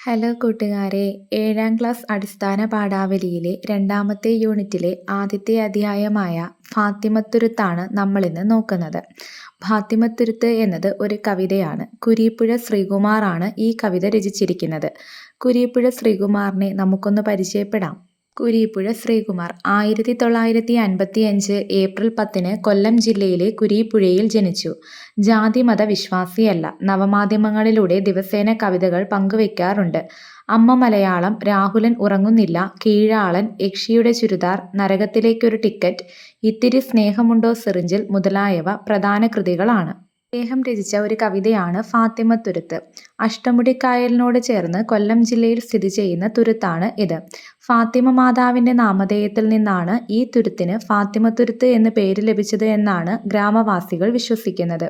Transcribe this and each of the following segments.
Hello കൂട്ടുകാരെ. ഏഴാം class അടിസ്ഥാന പാഠാവലിയിലെ രണ്ടാമത്തെ യൂണിറ്റിലെ ആദ്യത്തെ അധ്യായമായ ഫാത്തിമത്തുരുത്താണ് നമ്മളിന്ന് നോക്കുന്നത്. ഫാത്തിമത്തുരുത്ത് എന്നത് ഒരു കവിതയാണ്. കുരീപ്പുഴ ശ്രീകുമാറാണ് ഈ കവിത രചിച്ചിരിക്കുന്നത്. കുരീപ്പുഴ ശ്രീകുമാറിനെ നമുക്കൊന്ന് പരിചയപ്പെടാം. കുരീപ്പുഴ ശ്രീകുമാർ. ആയിരത്തി തൊള്ളായിരത്തി അൻപത്തി അഞ്ച് ഏപ്രിൽ പത്തിന് കൊല്ലം ജില്ലയിലെ കുരീപ്പുഴയിൽ ജനിച്ചു. ജാതിമത വിശ്വാസിയല്ല. നവമാധ്യമങ്ങളിലൂടെ ദിവസേന കവിതകൾ പങ്കുവയ്ക്കാറുണ്ട് അമ്മ മലയാളം രാഹുലൻ ഉറങ്ങുന്നില്ല കീഴാളൻ യക്ഷിയുടെ ചുരിദാർ നരകത്തിലേക്കൊരു ടിക്കറ്റ് ഇത്തിരി സ്നേഹമുണ്ടോ സിറിഞ്ചിൽ മുതലായവ പ്രധാന കൃതികളാണ്. അദ്ദേഹം രചിച്ച ഒരു കവിതയാണ് ഫാത്തിമ തുരുത്ത്. അഷ്ടമുടിക്കായലിനോട് ചേർന്ന് കൊല്ലം ജില്ലയിൽ സ്ഥിതി ചെയ്യുന്ന തുരുത്താണ് ഇത്. ഫാത്തിമ മാതാവിന്റെ നാമധേയത്തിൽ നിന്നാണ് ഈ തുരുത്തിന് ഫാത്തിമ തുരുത്ത് എന്ന് പേര് ലഭിച്ചത് എന്നാണ് ഗ്രാമവാസികൾ വിശ്വസിക്കുന്നത്.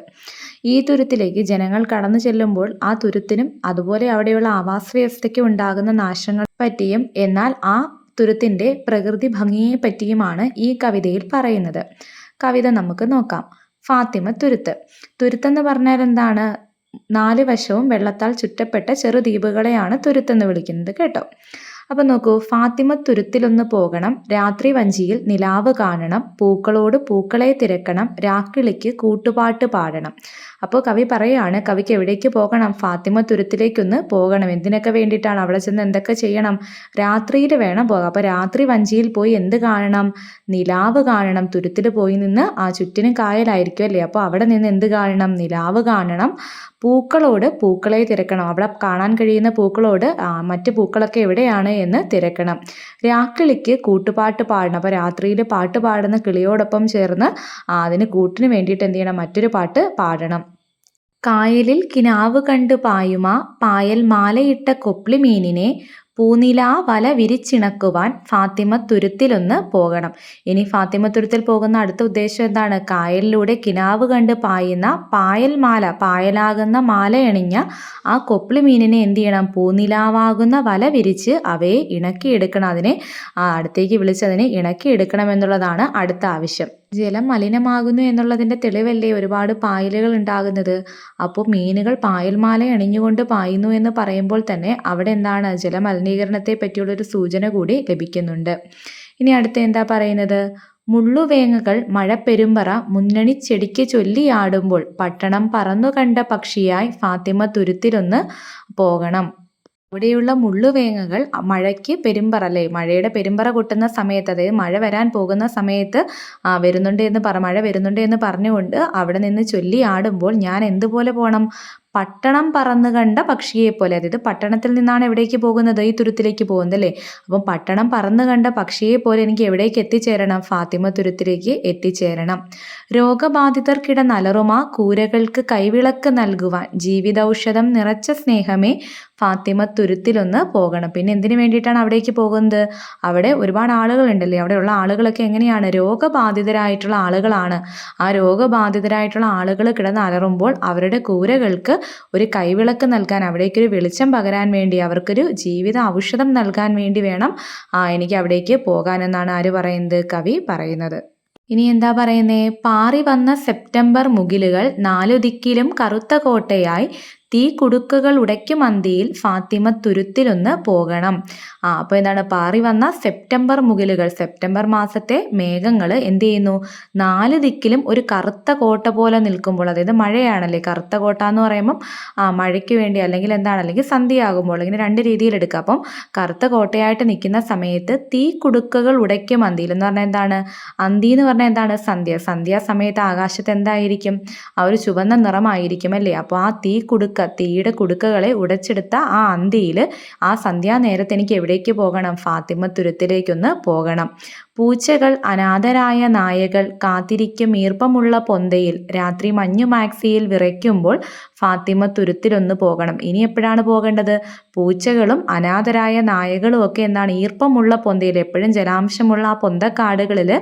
ഈ തുരുത്തിലേക്ക് ജനങ്ങൾ കടന്നു ചെല്ലുമ്പോൾ ആ തുരുത്തിനും അതുപോലെ അവിടെയുള്ള ആവാസ വ്യവസ്ഥയ്ക്ക് ഉണ്ടാകുന്ന നാശങ്ങൾ പറ്റിയും എന്നാൽ ആ തുരുത്തിന്റെ പ്രകൃതി ഭംഗിയെ പറ്റിയുമാണ് ഈ കവിതയിൽ പറയുന്നത്. കവിത നമുക്ക് നോക്കാം. ഫാത്തിമ തുരുത്ത്. തുരുത്തെന്ന് പറഞ്ഞാൽ എന്താണ്? നാല് വശവും വെള്ളത്താൽ ചുറ്റപ്പെട്ട ചെറു ചെറുദ്വീപുകളെയാണ് തുരുത്തെന്ന് വിളിക്കുന്നത് കേട്ടോ. അപ്പം നോക്കൂ ഫാത്തിമ തുരുത്തിലൊന്ന് പോകണം രാത്രി വഞ്ചിയിൽ നിലാവ് കാണണം പൂക്കളോട് പൂക്കളെ തിരക്കണം രാക്കിളിക്ക് കൂട്ടുപാട്ട് പാടണം. അപ്പോൾ കവി പറയുകയാണ് കവിക്ക് എവിടേക്ക് പോകണം? ഫാത്തിമ തുരുത്തിലേക്കൊന്ന് പോകണം. എന്തിനൊക്കെ വേണ്ടിയിട്ടാണ് അവിടെ ചെന്ന് എന്തൊക്കെ ചെയ്യണം? രാത്രിയിൽ വേണം പോകാം അപ്പോൾ രാത്രി വഞ്ചിയിൽ പോയി എന്ത് കാണണം? നിലാവ് കാണണം. തുരുത്തിൽ പോയി നിന്ന് ആ ചുറ്റിനും കായലായിരിക്കും അല്ലേ? അപ്പോൾ അവിടെ നിന്ന് എന്ത് കാണണം? നിലാവ് കാണണം. പൂക്കളോട് പൂക്കളെ തിരക്കണം. അവിടെ കാണാൻ കഴിയുന്ന പൂക്കളോട് മറ്റ് പൂക്കളൊക്കെ എവിടെയാണ് എന്ന് തിരക്കണം. രാക്കിളിക്ക് കൂട്ടുപാട്ട് പാടണം. അപ്പോൾ രാത്രിയിൽ പാട്ട് പാടുന്ന കിളിയോടൊപ്പം ചേർന്ന് അതിന് കൂട്ടിന് വേണ്ടിയിട്ട് എന്ത് ചെയ്യണം? മറ്റൊരു പാട്ട് പാടണം. കായലിൽ കിനാവ് കണ്ട് പായുമ പായൽ മാലയിട്ട കൊപ്ലിമീനിനെ പൂനിലാ വല വിരിച്ചിണക്കുവാൻ ഫാത്തിമ തുരുത്തിലൊന്ന് പോകണം. ഇനി ഫാത്തിമ തുരുത്തിൽ പോകുന്ന അടുത്ത ഉദ്ദേശം എന്താണ്? കായലിലൂടെ കിനാവ് കണ്ട് പായുന്ന പായൽ മാല പായലാകുന്ന മാലയണിഞ്ഞ ആ കൊപ്പിളി മീനിനെ എന്ത് ചെയ്യണം? പൂനിലാവാകുന്ന വല വിരിച്ച് അവയെ ഇണക്കിയെടുക്കണം. അതിനെ അടുത്തേക്ക് വിളിച്ചതിനെ ഇണക്കിയെടുക്കണം എന്നുള്ളതാണ് അടുത്ത ആവശ്യം. ജലം മലിനമാകുന്നു എന്നുള്ളതിന്റെ തെളിവല്ലേ ഒരുപാട് പായലുകൾ ഉണ്ടാകുന്നത്? അപ്പോൾ മീനുകൾ പായൽമാല അണിഞ്ഞുകൊണ്ട് പായുന്നു എന്ന് പറയുമ്പോൾ തന്നെ അവിടെ എന്താണ് ജലമലിനീകരണത്തെ പറ്റിയുള്ളൊരു സൂചന കൂടി ലഭിക്കുന്നുണ്ട്. ഇനി അടുത്ത എന്താ പറയുന്നത്? മുള്ളുവേങ്ങകൾ മഴപ്പെരുമ്പറ മുന്നണി ചെടിക്ക് ചൊല്ലിയാടുമ്പോൾ പട്ടണം പറന്നു കണ്ട പക്ഷിയായി ഫാത്തിമ തുരുത്തിലൊന്ന് പോകണം. അവിടെയുള്ള മുള്ളുവേങ്ങകൾ മഴയ്ക്ക് പെരുമ്പറ അല്ലേ? മഴയുടെ പെരുമ്പറ കൊട്ടുന്ന സമയത്ത് അതായത് മഴ വരാൻ പോകുന്ന സമയത്ത് വരുന്നുണ്ട് എന്ന് പറ മഴ വരുന്നുണ്ട് എന്ന് പറഞ്ഞുകൊണ്ട് അവിടെ നിന്ന് ചൊല്ലി ആടുമ്പോൾ ഞാൻ എന്തുപോലെ പോകണം പട്ടണം പറന്ന് കണ്ട പക്ഷിയെ പോലെ അതായത് പട്ടണത്തിൽ നിന്നാണ് എവിടേക്ക് പോകുന്നത്? ഈ തുരുത്തിലേക്ക് പോകുന്നത് അല്ലേ? അപ്പം പട്ടണം പറന്ന് കണ്ട പക്ഷിയെ പോലെ എനിക്ക് എവിടേക്ക് എത്തിച്ചേരണം? ഫാത്തിമ തുരുത്തിലേക്ക് എത്തിച്ചേരണം. രോഗബാധിതർക്കിട നലറുമ കൂരകൾക്ക് കൈവിളക്ക് നൽകുവാൻ ജീവിതൌഷധം നിറച്ച സ്നേഹമേ ഫാത്തിമ തുരുത്തിലൊന്ന് പോകണം. പിന്നെ എന്തിനു വേണ്ടിയിട്ടാണ് അവിടേക്ക് പോകുന്നത്? അവിടെ ഒരുപാട് ആളുകളുണ്ടല്ലേ? അവിടെയുള്ള ആളുകളൊക്കെ എങ്ങനെയാണ്? രോഗബാധിതരായിട്ടുള്ള ആളുകളാണ്. ആ രോഗബാധിതരായിട്ടുള്ള ആളുകൾ കിടന്ന് അലറുമ്പോൾ അവരുടെ കൂരകൾക്ക് ഒരു കൈവിളക്ക് നൽകാൻ അവിടേക്കൊരു വെളിച്ചം പകരാൻ വേണ്ടി അവർക്കൊരു ജീവിത ഔഷധം നൽകാൻ വേണ്ടി വേണം എനിക്ക് അവിടേക്ക് പോകാനെന്നാണ് ആര് പറയുന്നത്? കവി പറയുന്നത്. ഇനി എന്താ പറയുന്നേ? പാറി വന്ന സെപ്റ്റംബർ മുകിലുകൾ നാലു ദിക്കിലും കറുത്ത കോട്ടയായി തീ കുടുക്കുകൾ ഉടയ്ക്കുമന്തിയിൽ ഫാത്തിമ തുരുത്തിലൊന്ന് പോകണം. ആ അപ്പോൾ എന്താണ്? പാറി വന്ന സെപ്റ്റംബർ മുകിലുകൾ സെപ്റ്റംബർ മാസത്തെ മേഘങ്ങൾ എന്ത് ചെയ്യുന്നു? നാല് ദിക്കിലും ഒരു കറുത്ത കോട്ട പോലെ നിൽക്കുമ്പോൾ അതായത് മഴയാണല്ലേ? കറുത്ത കോട്ട എന്ന് പറയുമ്പം ആ മഴയ്ക്ക് വേണ്ടി അല്ലെങ്കിൽ എന്താണ്? അല്ലെങ്കിൽ സന്ധ്യയാകുമ്പോൾ ഇങ്ങനെ രണ്ട് രീതിയിൽ എടുക്കുക. അപ്പം കറുത്ത കോട്ടയായിട്ട് നിൽക്കുന്ന സമയത്ത് തീ കുടുക്കുകൾ ഉടയ്ക്കും അന്തിയിൽ എന്ന് പറഞ്ഞാൽ എന്താണ്? അന്തി എന്ന് പറഞ്ഞാൽ എന്താണ്? സന്ധ്യ. സന്ധ്യാ സമയത്ത് ആകാശത്ത് എന്തായിരിക്കും? ആ ഒരു ചുവന്ന നിറമായിരിക്കും അല്ലേ? അപ്പോൾ ആ തീ കുടുക്ക തീയുടെ കുടുക്കകളെ ഉടച്ചെടുത്ത ആ അന്തിയിൽ ആ സന്ധ്യാനേരത്ത് എനിക്ക് എവിടേക്ക് പോകണം? ഫാത്തിമ തുരുത്തിലേക്കൊന്ന് പോകണം. പൂച്ചകൾ അനാഥരായ നായകൾ കാത്തിരിക്കും ഈർപ്പമുള്ള പൊന്തയിൽ രാത്രി മഞ്ഞു മാക്സിയിൽ വിറയ്ക്കുമ്പോൾ ഫാത്തിമ തുരുത്തിലൊന്ന് പോകണം. ഇനി എപ്പോഴാണ് പോകേണ്ടത്? പൂച്ചകളും അനാഥരായ നായകളും ഒക്കെ എന്താണ് ഈർപ്പമുള്ള പൊന്തയിൽ. എപ്പോഴും ജലാംശമുള്ള ആ പൊന്തക്കാടുകളിൽ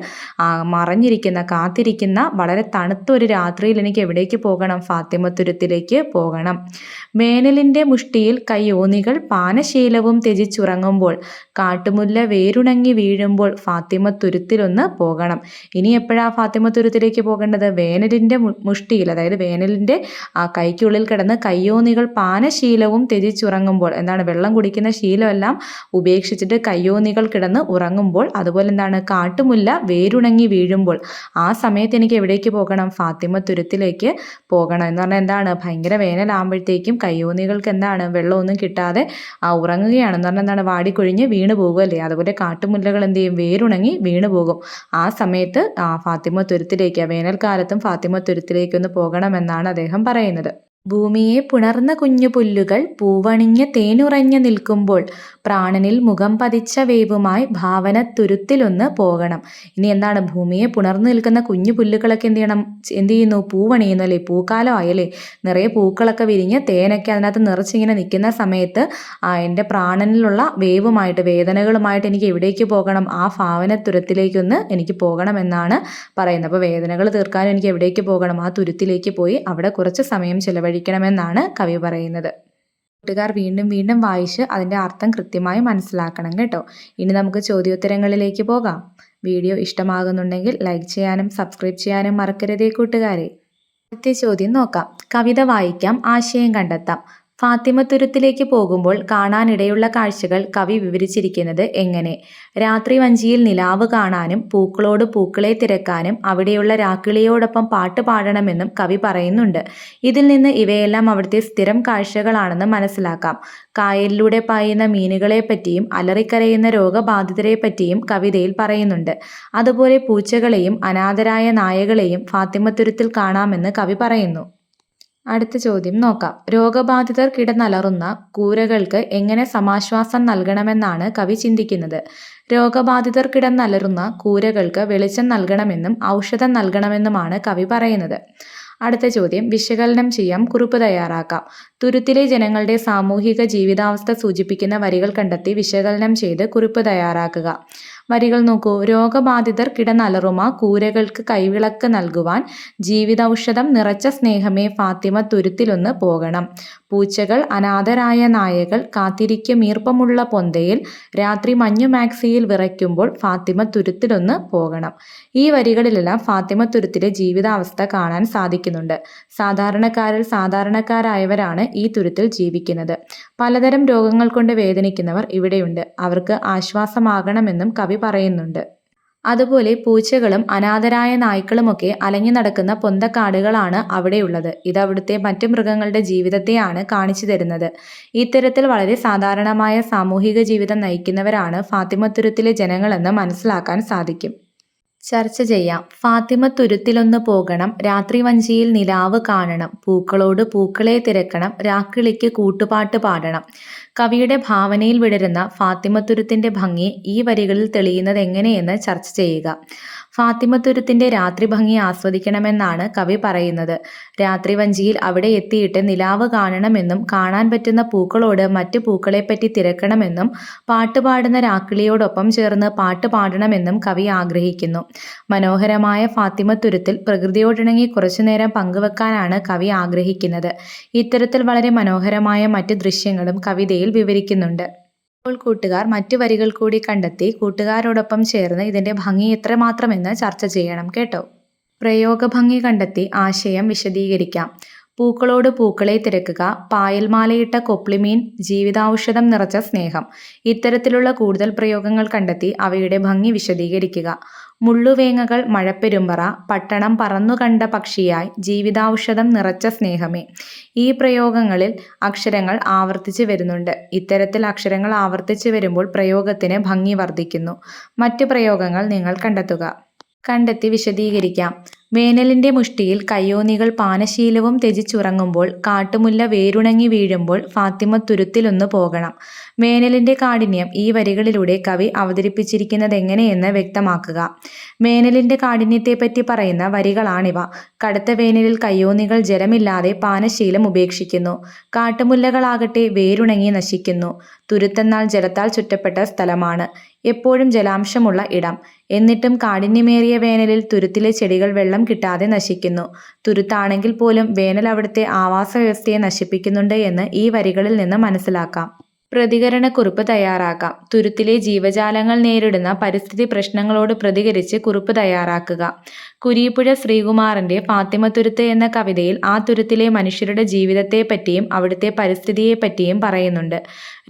മറഞ്ഞിരിക്കുന്ന കാത്തിരിക്കുന്ന വളരെ തണുത്തൊരു രാത്രിയിൽ എനിക്ക് എവിടേക്ക് പോകണം? ഫാത്തിമ തുരുത്തിലേക്ക് പോകണം. വേനലിന്റെ മുഷ്ടിയിൽ കയ്യോന്നികൾ പാനശീലവും ത്യജിച്ചുറങ്ങുമ്പോൾ കാട്ടുമുല്ല വേരുണങ്ങി വീഴുമ്പോൾ ഫാത്തിമ ഫാത്തിമ തുരുത്തിലൊന്ന് പോകണം. ഇനി എപ്പോഴാണ് ഫാത്തിമത്തുരുത്തിലേക്ക് പോകേണ്ടത്? വേനലിന്റെ മുഷ്ടിയിൽ അതായത് വേനലിന്റെ ആ കൈക്കുള്ളിൽ കിടന്ന് കയ്യോന്നികൾ പാനശീലവും ത്യജിച്ചുറങ്ങുമ്പോൾ എന്താണ് വെള്ളം കുടിക്കുന്ന ശീലമെല്ലാം ഉപേക്ഷിച്ചിട്ട് കയ്യോന്നികൾ കിടന്ന് ഉറങ്ങുമ്പോൾ അതുപോലെ എന്താണ് കാട്ടുമുല്ല വേരുണങ്ങി വീഴുമ്പോൾ ആ സമയത്ത് എനിക്ക് എവിടേക്ക് പോകണം? ഫാത്തിമ തുരുത്തിലേക്ക് പോകണം. എന്ന് പറഞ്ഞാൽ എന്താണ്? ഭയങ്കര വേനലാകുമ്പോഴത്തേക്കും കയ്യോന്നികൾക്ക് എന്താണ്? വെള്ളമൊന്നും കിട്ടാതെ ആ ഉറങ്ങുകയാണെന്ന് പറഞ്ഞാൽ എന്താണ്? വാടിക്കൊഴിഞ്ഞ് വീണ് പോകുമല്ലേ അതുപോലെ കാട്ടുമുല്ലകൾ എന്ത് ചെയ്യും? വേരുണങ്ങി വീണ് പോകും. ആ സമയത്ത് ആ ഫാത്തിമ തുരുത്തിലേക്ക് വേനൽക്കാലത്തും ഫാത്തിമ തുരുത്തിലേക്കൊന്ന് പോകണമെന്നാണ് അദ്ദേഹം പറയുന്നത്. ഭൂമിയെ പുണർന്ന കുഞ്ഞു പുല്ലുകൾ പൂവണിഞ്ഞ് തേനുറഞ്ഞു നിൽക്കുമ്പോൾ പ്രാണനിൽ മുഖം പതിച്ച വേവുമായി ഭാവന തുരുത്തിലൊന്ന് പോകണം. ഇനി എന്താണ്? ഭൂമിയെ പുണർന്നു നിൽക്കുന്ന കുഞ്ഞു പുല്ലുകളൊക്കെ എന്ത് ചെയ്യണം? എന്ത് ചെയ്യുന്നു? പൂവണിയുന്നു അല്ലേ? പൂക്കാലമായല്ലേ നിറയെ പൂക്കളൊക്കെ വിരിഞ്ഞ് തേനൊക്കെ അതിനകത്ത് നിറച്ചിങ്ങനെ നിൽക്കുന്ന സമയത്ത് ആ എന്റെ പ്രാണനിലുള്ള വേവുമായിട്ട് വേദനകളുമായിട്ട് എനിക്ക് എവിടേക്ക് പോകണം? ആ ഭാവന തുരത്തിലേക്കൊന്ന് എനിക്ക് പോകണം എന്നാണ് പറയുന്നത്. അപ്പോൾ വേദനകൾ തീർക്കാനും എനിക്ക് എവിടേക്ക് പോകണം? ആ തുരുത്തിലേക്ക് പോയി അവിടെ കുറച്ച് സമയം ചിലവഴിക്കണമെന്നാണ് കവി പറയുന്നത്. കൂട്ടുകാർ വീണ്ടും വീണ്ടും വായിച്ച് അതിന്റെ അർത്ഥം കൃത്യമായി മനസ്സിലാക്കണം കേട്ടോ. ഇനി നമുക്ക് ചോദ്യോത്തരങ്ങളിലേക്ക് പോകാം. വീഡിയോ ഇഷ്ടമാകുന്നുണ്ടെങ്കിൽ ലൈക്ക് ചെയ്യാനും സബ്സ്ക്രൈബ് ചെയ്യാനും മറക്കരുതേ കൂട്ടുകാരെ. ആദ്യത്തെ ചോദ്യം നോക്കാം. കവിത വായിക്കാം ആശയം കണ്ടെത്താം. ഫാത്തിമത്തുരുത്തിലേക്ക് പോകുമ്പോൾ കാണാനിടയുള്ള കാഴ്ചകൾ കവി വിവരിച്ചിരിക്കുന്നത് എങ്ങനെ? രാത്രി വഞ്ചിയിൽ നിലാവ് കാണാനും പൂക്കളോട് പൂക്കളെ തിരക്കാനും അവിടെയുള്ള രാക്കിളിയോടൊപ്പം പാട്ട് പാടണമെന്നും കവി പറയുന്നുണ്ട്. ഇതിൽ നിന്ന് ഇവയെല്ലാം അവിടുത്തെ സ്ഥിരം കാഴ്ചകളാണെന്ന് മനസ്സിലാക്കാം. കായലിലൂടെ പായുന്ന മീനുകളെ പറ്റിയും അലറിക്കരയുന്ന രോഗബാധിതരെ പറ്റിയും കവിതയിൽ പറയുന്നുണ്ട്. അതുപോലെ പൂച്ചകളെയും അനാഥരായ നായകളെയും ഫാത്തിമത്തുരുത്തിൽ കാണാമെന്ന് കവി പറയുന്നു. അടുത്ത ചോദ്യം നോക്കാം. രോഗബാധിതർ കിടന്നലറുന്ന കൂരകൾക്ക് എങ്ങനെ സമാശ്വാസം നൽകണമെന്നാണ് കവി ചിന്തിക്കുന്നത്. രോഗബാധിതർ കിടന്നലറുന്ന കൂരകൾക്ക് വെളിച്ചം നൽകണമെന്നും ഔഷധം നൽകണമെന്നുമാണ് കവി പറയുന്നത്. അടുത്ത ചോദ്യം വിശകലനം ചെയ്യാം കുറിപ്പ് തയ്യാറാക്കാം. തുരുത്തിലെ ജനങ്ങളുടെ സാമൂഹിക ജീവിതാവസ്ഥ സൂചിപ്പിക്കുന്ന വരികൾ കണ്ടെത്തി വിശകലനം ചെയ്ത് കുറിപ്പ് തയ്യാറാക്കുക. വരികൾ നോക്കൂ. രോഗബാധിതർ കിടനലറുമ കൂരകൾക്ക് കൈവിളക്ക് നൽകുവാൻ ജീവിതൌഷധം നിറച്ച സ്നേഹമേ ഫാത്തിമ തുരുത്തിലൊന്ന് പോകണം. പൂച്ചകൾ അനാഥരായ നായകൾ കാത്തിരിക്കും ഈർപ്പമുള്ള പൊന്തയിൽ രാത്രി മഞ്ഞു മാക്സിയിൽ വിറയ്ക്കുമ്പോൾ ഫാത്തിമ തുരുത്തിലൊന്ന് പോകണം. ഈ വരികളിലെല്ലാം ഫാത്തിമ തുരുത്തിലെ ജീവിതാവസ്ഥ കാണാൻ സാധിക്കുന്നുണ്ട്. സാധാരണക്കാരിൽ സാധാരണക്കാരായവരാണ് ഈ തുരുത്തിൽ ജീവിക്കുന്നത്. പലതരം രോഗങ്ങൾ കൊണ്ട് വേദനിക്കുന്നവർ ഇവിടെയുണ്ട്. അവർക്ക് ആശ്വാസമാകണമെന്നും കവി പറയുന്നുണ്ട്. അതുപോലെ പൂച്ചകളും അനാഥരായ നായ്ക്കളുമൊക്കെ അലഞ്ഞു നടക്കുന്ന പൊന്തക്കാടുകളാണ് അവിടെയുള്ളത്. ഇത് അവിടുത്തെ മറ്റു മൃഗങ്ങളുടെ ജീവിതത്തെയാണ് കാണിച്ചു തരുന്നത്. ഇത്തരത്തിൽ വളരെ സാധാരണമായ സാമൂഹിക ജീവിതം നയിക്കുന്നവരാണ് ഫാത്തിമത്തുരുത്തിലെ ജനങ്ങളെന്ന് മനസ്സിലാക്കാൻ സാധിക്കും. ചർച്ച ചെയ്യാം. ഫാത്തിമ തുരുത്തിലൊന്ന് പോകണം രാത്രി വഞ്ചിയിൽ നിലാവ് കാണണം പൂക്കളോട് പൂക്കളെ തിരക്കണം രാക്കിളിക്ക് കൂട്ടുപാട്ട് പാടണം. കവിയുടെ ഭാവനയിൽ വിടരുന്ന ഫാത്തിമത്തുരുത്തിന്റെ ഭംഗി ഈ വരികളിൽ തെളിയുന്നത് എങ്ങനെയെന്ന് ചർച്ച ചെയ്യുക. ഫാത്തിമത്തുരുത്തിന്റെ രാത്രി ഭംഗി ആസ്വദിക്കണമെന്നാണ് കവി പറയുന്നത്. രാത്രി വഞ്ചിയിൽ അവിടെ എത്തിയിട്ട് നിലാവ് കാണണമെന്നും കാണാൻ പറ്റുന്ന പൂക്കളോട് മറ്റു പൂക്കളെപ്പറ്റി തിരക്കണമെന്നും പാട്ടുപാടുന്ന രാക്കിളിയോടൊപ്പം ചേർന്ന് പാട്ട് പാടണമെന്നും കവി ആഗ്രഹിക്കുന്നു. മനോഹരമായ ഫാത്തിമത്തുരുത്തിൽ പ്രകൃതിയോടിണങ്ങി കുറച്ചുനേരം പങ്കുവെക്കാനാണ് കവി ആഗ്രഹിക്കുന്നത്. ഇത്തരത്തിൽ വളരെ മനോഹരമായ മറ്റ് ദൃശ്യങ്ങളും കവിതയിൽ വിവരിക്കുന്നുണ്ട്. അപ്പോൾ കൂട്ടുകാർ മറ്റു വരികൾ കൂടി കണ്ടെത്തി കൂട്ടുകാരോടൊപ്പം ചേർന്ന് ഇതിന്റെ ഭംഗി എത്രമാത്രമെന്ന് ചർച്ച ചെയ്യണം കേട്ടോ. പ്രയോഗഭംഗി കണ്ടെത്തി ആശയം വിശദീകരിക്കാം. പൂക്കളോട് പൂക്കളെ തിരക്കുക പായൽമാലയിട്ട കൊപ്ലിമീൻ ജീവിതാൗഷധം നിറച്ച സ്നേഹം. ഇത്തരത്തിലുള്ള കൂടുതൽ പ്രയോഗങ്ങൾ കണ്ടെത്തി അവയുടെ ഭംഗി വിശദീകരിക്കുക. മുള്ളുവേങ്ങകൾ മഴപ്പെരുമ്പറ പട്ടണം പറന്നുകണ്ട പക്ഷിയായി ജീവിതാൗഷധം നിറച്ച സ്നേഹമേ. ഈ പ്രയോഗങ്ങളിൽ അക്ഷരങ്ങൾ ആവർത്തിച്ച് വരുന്നുണ്ട്. ഇത്തരത്തിൽ അക്ഷരങ്ങൾ ആവർത്തിച്ച് വരുമ്പോൾ പ്രയോഗത്തിന് ഭംഗി വർദ്ധിക്കുന്നു. മറ്റു പ്രയോഗങ്ങൾ നിങ്ങൾ കണ്ടെത്തുക. കണ്ടെത്തി വിശദീകരിക്കാം. വേനലിന്റെ മുഷ്ടിയിൽ കയ്യോനികൾ പാനശീലവും ത്യജിച്ചുറങ്ങുമ്പോൾ കാട്ടുമുല്ല വേരുണങ്ങി വീഴുമ്പോൾ ഫാത്തിമ തുരുത്തിലൊന്നു പോകണം. വേനലിന്റെ കാഠിന്യം ഈ വരികളിലൂടെ കവി അവതരിപ്പിച്ചിരിക്കുന്നത് എങ്ങനെയെന്ന് വ്യക്തമാക്കുക. വേനലിന്റെ കാഠിന്യത്തെപ്പറ്റി പറയുന്ന വരികളാണിവ. കടുത്ത വേനലിൽ കയ്യോനികൾ ജലമില്ലാതെ പാനശീലം ഉപേക്ഷിക്കുന്നു. കാട്ടുമുല്ലകളാകട്ടെ വേരുണങ്ങി നശിക്കുന്നു. തുരുത്തെന്നാൽ ജലത്താൽ ചുറ്റപ്പെട്ട സ്ഥലമാണ്. എപ്പോഴും ജലാംശമുള്ള ഇടം. എന്നിട്ടും കാഠിന്യമേറിയ വേനലിൽ തുരുത്തിലെ ചെടികൾ വെള്ളം കിട്ടാതെ നശിക്കുന്നു. തുരുത്താണെങ്കിൽ പോലും വേനൽ അവിടുത്തെ ആവാസ വ്യവസ്ഥയെ നശിപ്പിക്കുന്നുണ്ട് എന്ന് ഈ വരികളിൽ നിന്ന് മനസ്സിലാക്കാം. പ്രതികരണക്കുറിപ്പ് തയ്യാറാക്കാം. തുരുത്തിലെ ജീവജാലങ്ങൾ നേരിടുന്ന പരിസ്ഥിതി പ്രശ്നങ്ങളോട് പ്രതികരിച്ച് കുറിപ്പ് തയ്യാറാക്കുക. കുരീപ്പുഴ ശ്രീകുമാറിന്റെ ഫാത്തിമത്തുരുത്ത് എന്ന കവിതയിൽ ആ തുരുത്തിലെ മനുഷ്യരുടെ ജീവിതത്തെപ്പറ്റിയും അവിടുത്തെ പരിസ്ഥിതിയെപ്പറ്റിയും പറയുന്നുണ്ട്.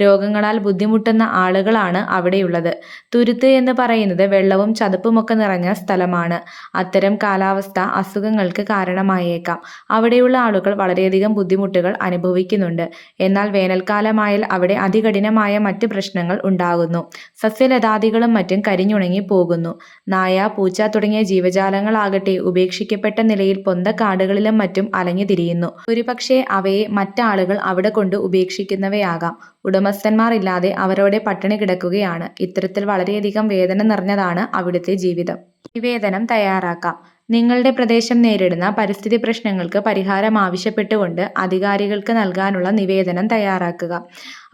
രോഗങ്ങളാൽ ബുദ്ധിമുട്ടുന്ന ആളുകളാണ് അവിടെയുള്ളത്. തുരുത്ത് എന്ന് പറയുന്നത് വെള്ളവും ചതുപ്പുമൊക്കെ നിറഞ്ഞ സ്ഥലമാണ്. അത്തരം കാലാവസ്ഥ അസുഖങ്ങൾക്ക് കാരണമായേക്കാം. അവിടെയുള്ള ആളുകൾ വളരെയധികം ബുദ്ധിമുട്ടുകൾ അനുഭവിക്കുന്നുണ്ട്. എന്നാൽ വേനൽക്കാലമായാൽ അവിടെ അതികഠിനമായ മറ്റ് പ്രശ്നങ്ങൾ ഉണ്ടാകുന്നു. സസ്യലതാദികളും മറ്റും കരിഞ്ഞുണങ്ങി പോകുന്നു. നായ പൂച്ച തുടങ്ങിയ ജീവജാലങ്ങളാകട്ടെ ഉപേക്ഷിക്കപ്പെട്ട നിലയിൽ പൊന്തക്കാടുകളിലും മറ്റും അലഞ്ഞു തിരിയുന്നു ഒരുപക്ഷെ അവയെ മറ്റാളുകൾ അവിടെ കൊണ്ട് ഉപേക്ഷിക്കുന്നവയാകാം. ഉടമസ്ഥന്മാർ ഇല്ലാതെ അവരോടെ പട്ടിണി കിടക്കുകയാണ്. ഇത്തരത്തിൽ വളരെയധികം വേദന നിറഞ്ഞതാണ് അവിടുത്തെ ജീവിതം. നിവേദനം തയ്യാറാക്കാം. നിങ്ങളുടെ പ്രദേശം നേരിടുന്ന പരിസ്ഥിതി പ്രശ്നങ്ങൾക്ക് പരിഹാരം ആവശ്യപ്പെട്ടുകൊണ്ട് അധികാരികൾക്ക് നൽകാനുള്ള നിവേദനം തയ്യാറാക്കുക.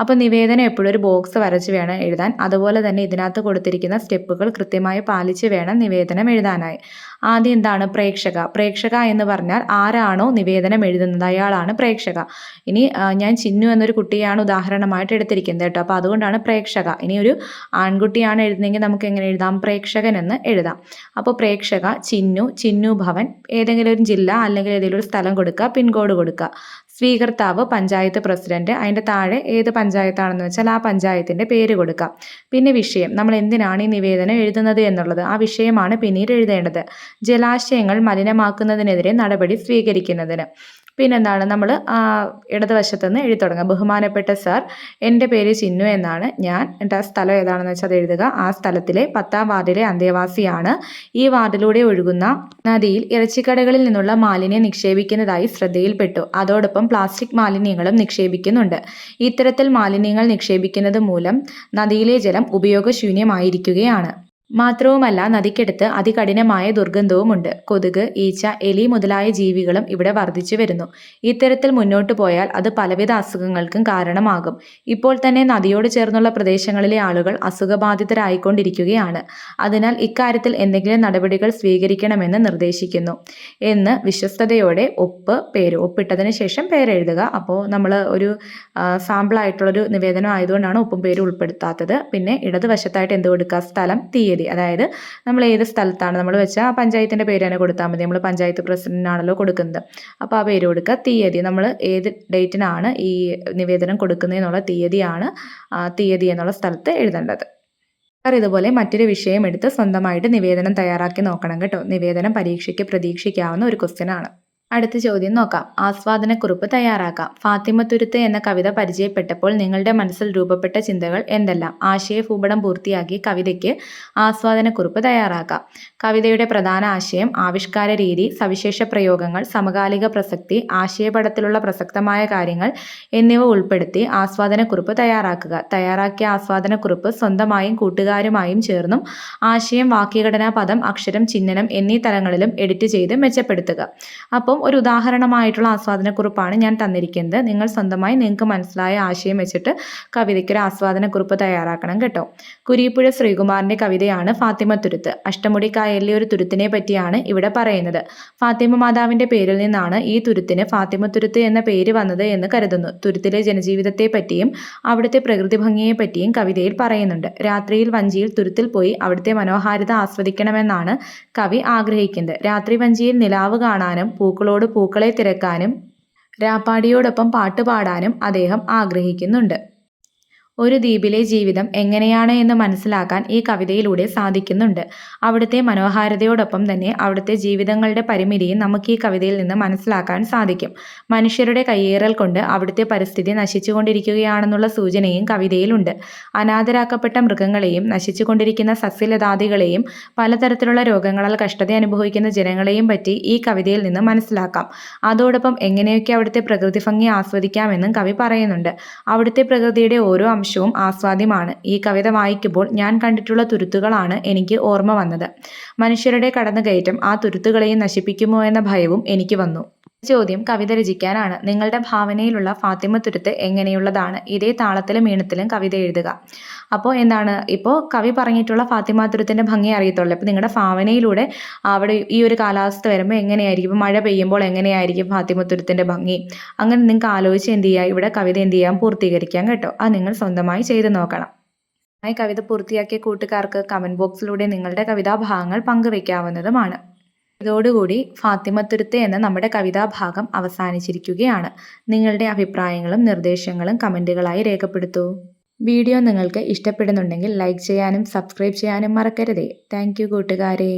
അപ്പോൾ നിവേദനം എപ്പോഴും ഒരു ബോക്സ് വരച്ച് വേണം എഴുതാൻ. അതുപോലെ തന്നെ ഇതിനകത്ത് കൊടുത്തിരിക്കുന്ന സ്റ്റെപ്പുകൾ കൃത്യമായി പാലിച്ച് വേണം നിവേദനം എഴുതാനായി. ആദ്യം എന്താണ്? പ്രേക്ഷക. പ്രേക്ഷക എന്ന് പറഞ്ഞാൽ ആരാണോ നിവേദനം എഴുതുന്നത്? അയാളാണ് പ്രേക്ഷക. ഇനി ഞാൻ ചിന്നു എന്നൊരു കുട്ടിയാണ് ഉദാഹരണമായിട്ട് എടുത്തിരിക്കുന്നത് കേട്ടോ. അപ്പോൾ അതുകൊണ്ടാണ് പ്രേക്ഷക. ഇനി ഒരു ആൺകുട്ടിയാണ് എഴുതുന്നതെങ്കിൽ നമുക്ക് എങ്ങനെ എഴുതാം? പ്രേക്ഷകൻ എന്ന് എഴുതാം. അപ്പോൾ പ്രേക്ഷക ചിന്നു ചിന്നു ഭവൻ ഏതെങ്കിലും ഒരു ജില്ല അല്ലെങ്കിൽ ഏതെങ്കിലും ഒരു സ്ഥലം കൊടുക്കുക പിൻകോഡ് കൊടുക്കുക. സ്വീകർത്താവ് പഞ്ചായത്ത് പ്രസിഡന്റ് അതിന്റെ താഴെ ഏത് പഞ്ചായത്താണെന്ന് വെച്ചാൽ ആ പഞ്ചായത്തിന്റെ പേര് കൊടുക്കാം. പിന്നെ വിഷയം നമ്മൾ എന്തിനാണ് ഈ നിവേദനം എഴുതുന്നത് എന്നുള്ളത്. ആ വിഷയമാണ് പിന്നീട് എഴുതേണ്ടത്. ജലാശയങ്ങൾ മലിനമാക്കുന്നതിനെതിരെ നടപടി സ്വീകരിക്കുന്നതിന്. പിന്നെന്താണ് നമ്മൾ ഇടതുവശത്ത് നിന്ന് എഴുതി തുടങ്ങുക ബഹുമാനപ്പെട്ട സർ എന്റെ പേര് ചിന്നു എന്നാണ് ഞാൻ. എന്റെ ആ സ്ഥലം ഏതാണെന്ന് വെച്ചാൽ അത് എഴുതുക. ആ സ്ഥലത്തിലെ പത്താം വാർഡിലെ അന്തേവാസിയാണ്. ഈ വാർഡിലൂടെ ഒഴുകുന്ന നദിയിൽ ഇറച്ചിക്കടകളിൽ നിന്നുള്ള മാലിന്യം നിക്ഷേപിക്കുന്നതായി ശ്രദ്ധയിൽപ്പെട്ടു. അതോടൊപ്പം പ്ലാസ്റ്റിക് മാലിന്യങ്ങളും നിക്ഷേപിക്കുന്നുണ്ട്. ഇത്തരത്തിൽ മാലിന്യങ്ങൾ നിക്ഷേപിക്കുന്നത് മൂലം നദിയിലെ ജലം ഉപയോഗശൂന്യമായിരിക്കുകയാണ്. മാത്രവുമല്ല നദിക്കടുത്ത് അതികഠിനമായ ദുർഗന്ധവുമുണ്ട്. കൊതുക് ഈച്ച എലി മുതലായ ജീവികളും ഇവിടെ വർദ്ധിച്ചു വരുന്നു. ഇത്തരത്തിൽ മുന്നോട്ടു പോയാൽ അത് പലവിധ അസുഖങ്ങൾക്കും കാരണമാകും. ഇപ്പോൾ തന്നെ നദിയോട് ചേർന്നുള്ള പ്രദേശങ്ങളിലെ ആളുകൾ അസുഖബാധിതരായിക്കൊണ്ടിരിക്കുകയാണ്. അതിനാൽ ഇക്കാര്യത്തിൽ എന്തെങ്കിലും നടപടികൾ സ്വീകരിക്കണമെന്ന് നിർദ്ദേശിക്കുന്നു. എന്ന് വിശ്വസ്തയോടെ ഒപ്പ് പേര് ഒപ്പിട്ടതിന് ശേഷം പേരെഴുതുക. അപ്പോൾ നമ്മൾ ഒരു സാമ്പിളായിട്ടുള്ളൊരു നിവേദനം ആയതുകൊണ്ടാണ് ഒപ്പും പേര് ഉൾപ്പെടുത്താത്തത്. പിന്നെ ഇടതുവശത്തായിട്ട് എന്ത് കൊടുക്കുക? സ്ഥലം തീയതി. അതായത് നമ്മൾ ഏത് സ്ഥലത്താണ് നമ്മൾ വെച്ചാൽ ആ പഞ്ചായത്തിന്റെ പേര് തന്നെ കൊടുത്താൽ മതി. നമ്മൾ പഞ്ചായത്ത് പ്രസിഡന്റിനാണല്ലോ കൊടുക്കുന്നത്. അപ്പോൾ ആ പേര് കൊടുക്കുക. തീയതി നമ്മൾ ഏത് ഡേറ്റിനാണ് ഈ നിവേദനം കൊടുക്കുന്നതെന്നുള്ള തീയതിയാണ് തീയതി എന്നുള്ള സ്ഥലത്ത് എഴുതേണ്ടത്. സാർ ഇതുപോലെ മറ്റൊരു വിഷയം എടുത്ത് സ്വന്തമായിട്ട് നിവേദനം തയ്യാറാക്കി നോക്കണം കേട്ടോ. നിവേദനം പരീക്ഷയ്ക്ക് പ്രതീക്ഷിക്കാവുന്ന ഒരു ക്വസ്റ്റ്യൻ ആണ്. അടുത്ത ചോദ്യം നോക്കാം. ആസ്വാദനക്കുറിപ്പ് തയ്യാറാക്കാം. ഫാത്തിമത്തുരുത്ത് എന്ന കവിത പരിചയപ്പെട്ടപ്പോൾ നിങ്ങളുടെ മനസ്സിൽ രൂപപ്പെട്ട ചിന്തകൾ എന്തെല്ലാം? ആശയ ഭൂപടം പൂർത്തിയാക്കി കവിതയ്ക്ക് ആസ്വാദനക്കുറിപ്പ് തയ്യാറാക്കാം. കവിതയുടെ പ്രധാന ആശയം ആവിഷ്കാര രീതി സവിശേഷ പ്രയോഗങ്ങൾ സമകാലിക പ്രസക്തി ആശയപടത്തിലുള്ള പ്രസക്തമായ കാര്യങ്ങൾ എന്നിവ ഉൾപ്പെടുത്തി ആസ്വാദനക്കുറിപ്പ് തയ്യാറാക്കുക. തയ്യാറാക്കിയ ആസ്വാദനക്കുറിപ്പ് സ്വന്തമായും കൂട്ടുകാരുമായും ചേർന്നും ആശയം വാക്യഘടനാ പദം അക്ഷരം ചിഹ്നം എന്നീ തലങ്ങളിലും എഡിറ്റ് ചെയ്ത് മെച്ചപ്പെടുത്തുക. അപ്പം ഒരു ഉദാഹരണമായിട്ടുള്ള ആസ്വാദനക്കുറിപ്പാണ് ഞാൻ തന്നിരിക്കുന്നത്. നിങ്ങൾ സ്വന്തമായി നിങ്ങൾക്ക് മനസ്സിലായ ആശയം വെച്ചിട്ട് കവിതയ്ക്ക് ഒരു ആസ്വാദനക്കുറിപ്പ് തയ്യാറാക്കണം കേട്ടോ. കുരിപ്പുഴ ശ്രീകുമാറിന്റെ കവിതയാണ് ഫാത്തിമ തുരുത്ത്. അഷ്ടമുടി കായലിലെ ഒരു തുരുത്തിനെ പറ്റിയാണ് ഇവിടെ പറയുന്നത്. ഫാത്തിമ മാതാവിന്റെ പേരിൽ നിന്നാണ് ഈ തുരുത്തിന് ഫാത്തിമ തുരുത്ത് എന്ന പേര് വന്നത് എന്ന് കരുതുന്നു. തുരുത്തിലെ ജനജീവിതത്തെ പറ്റിയും അവിടുത്തെ പ്രകൃതി ഭംഗിയെ പറ്റിയും കവിതയിൽ പറയുന്നുണ്ട്. രാത്രിയിൽ വഞ്ചിയിൽ തുരുത്തിൽ പോയി അവിടുത്തെ മനോഹാരിത ആസ്വദിക്കണമെന്നാണ് കവി ആഗ്രഹിക്കുന്നത്. രാത്രി വഞ്ചിയിൽ നിലാവ് കാണാനും പൂക്കൾ പൂക്കളോട് പൂക്കളെ തിരക്കാനും രാപ്പാടിയോടൊപ്പം പാട്ടുപാടാനും അദ്ദേഹം ആഗ്രഹിക്കുന്നുണ്ട്. ഒരു ദ്വീപിലെ ജീവിതം എങ്ങനെയാണ് എന്ന് മനസ്സിലാക്കാൻ ഈ കവിതയിലൂടെ സാധിക്കുന്നുണ്ട്. അവിടുത്തെ മനോഹാരിതയോടൊപ്പം തന്നെ അവിടുത്തെ ജീവിതങ്ങളുടെ പരിമിതിയും നമുക്ക് ഈ കവിതയിൽ നിന്ന് മനസ്സിലാക്കാൻ സാധിക്കും. മനുഷ്യരുടെ കയ്യേറൽ കൊണ്ട് അവിടുത്തെ പരിസ്ഥിതി നശിച്ചുകൊണ്ടിരിക്കുകയാണെന്നുള്ള സൂചനയും കവിതയിലുണ്ട്. അനാഥരാക്കപ്പെട്ട മൃഗങ്ങളെയും നശിച്ചുകൊണ്ടിരിക്കുന്ന സസ്യലതാദികളെയും പലതരത്തിലുള്ള രോഗങ്ങളാൽ കഷ്ടത അനുഭവിക്കുന്ന ജനങ്ങളെയും പറ്റി ഈ കവിതയിൽ നിന്ന് മനസ്സിലാക്കാം. അതോടൊപ്പം എങ്ങനെയൊക്കെ അവിടുത്തെ പ്രകൃതി ഭംഗി ആസ്വദിക്കാമെന്നും കവി പറയുന്നുണ്ട്. അവിടുത്തെ പ്രകൃതിയുടെ ഓരോ അംശവും ആസ്വാദ്യമാണ്. ഈ കവിത വായിക്കുമ്പോൾ ഞാൻ കണ്ടിട്ടുള്ള തുരുത്തുകളാണ് എനിക്ക് ഓർമ്മ വന്നത്. മനുഷ്യരുടെ കടന്നുകയറ്റം ആ തുരുത്തുകളെയും നശിപ്പിക്കുമോ എന്ന ഭയവും എനിക്ക് വന്നു. ചോദ്യം കവിത രചിക്കാനാണ്. നിങ്ങളുടെ ഭാവനയിലുള്ള ഫാത്തിമ തുരുത്ത് എങ്ങനെയുള്ളതാണ്? ഇതേ താളത്തിലും ഈണത്തിലും കവിത എഴുതുക. അപ്പോൾ എന്താണ്? ഇപ്പോൾ കവി പറഞ്ഞിട്ടുള്ള ഫാത്തിമാതുരത്തിന്റെ ഭംഗി അറിയത്തുള്ളൂ. അപ്പോൾ നിങ്ങളുടെ ഭാവനയിലൂടെ അവിടെ ഈ ഒരു കാലാവസ്ഥ വരുമ്പോൾ എങ്ങനെയായിരിക്കും? ഇപ്പോൾ മഴ പെയ്യുമ്പോൾ എങ്ങനെയായിരിക്കും ഫാത്തിമതുരത്തിന്റെ ഭംഗി? അങ്ങനെ നിങ്ങൾക്ക് ആലോചിച്ച് എന്ത് ചെയ്യുക ഇവിടെ കവിത എന്ത് ചെയ്യാം? പൂർത്തീകരിക്കാം കേട്ടോ. അത് നിങ്ങൾ സ്വന്തമായി ചെയ്ത് നോക്കണം. ഈ കവിത പൂർത്തിയാക്കിയ കൂട്ടുകാർക്ക് കമന്റ് ബോക്സിലൂടെ നിങ്ങളുടെ കവിതാഭാഗങ്ങൾ പങ്കുവയ്ക്കാവുന്നതുമാണ് ഇതോടുകൂടി ഫാത്തിമത്തുരുത്ത് എന്ന നമ്മുടെ കവിതാഭാഗം അവസാനിച്ചിരിക്കുകയാണ്. നിങ്ങളുടെ അഭിപ്രായങ്ങളും നിർദ്ദേശങ്ങളും കമന്റുകളായി രേഖപ്പെടുത്തൂ. വീഡിയോ നിങ്ങൾക്ക് ഇഷ്ടപ്പെടുന്നുണ്ടെങ്കിൽ ലൈക്ക് ചെയ്യാനും സബ്സ്ക്രൈബ് ചെയ്യാനും മറക്കരുതേ. താങ്ക് കൂട്ടുകാരെ.